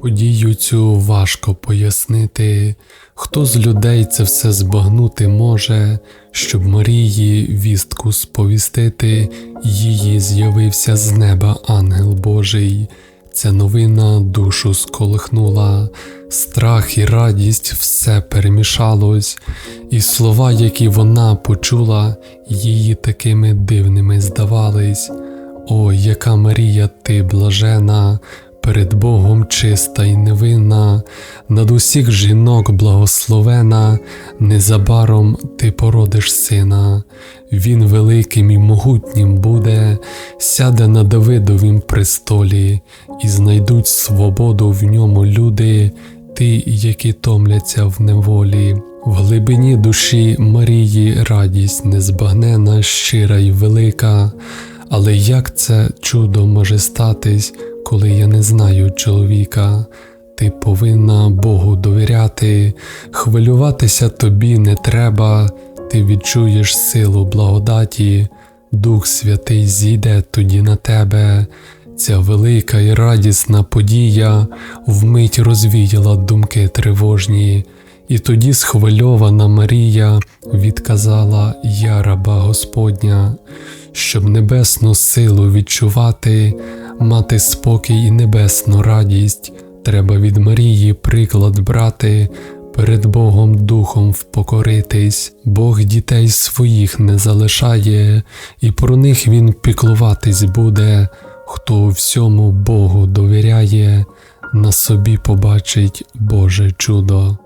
Подію цю важко пояснити, хто з людей це все збагнути може, щоб Марії вістку сповістити, її з'явився з неба ангел Божий. Ця новина душу сколихнула, страх і радість все перемішалось, і слова, які вона почула, її такими дивними здавались. О, яка Марія ти блажена, перед Богом чиста й невинна, над усіх жінок благословена, незабаром ти породиш сина, він великим і могутнім буде, сяде на Давидовім престолі, і знайдуть свободу в ньому люди, ті, які томляться в неволі. В глибині душі Марії радість незбагнена, щира й велика. Але як це чудо може статись, коли я не знаю чоловіка? Ти повинна Богу довіряти, хвилюватися тобі не треба, ти відчуєш силу благодаті, Дух Святий зійде тоді на тебе. Ця велика і радісна подія вмить розвіяла думки тривожні, і тоді схвильована Марія відказала Я раба Господня, щоб небесну силу відчувати, мати спокій і небесну радість, треба від Марії приклад брати, перед Богом Духом впокоритись, Бог дітей своїх не залишає, і про них Він піклуватись буде, хто у всьому Богу довіряє, на собі побачить Боже чудо.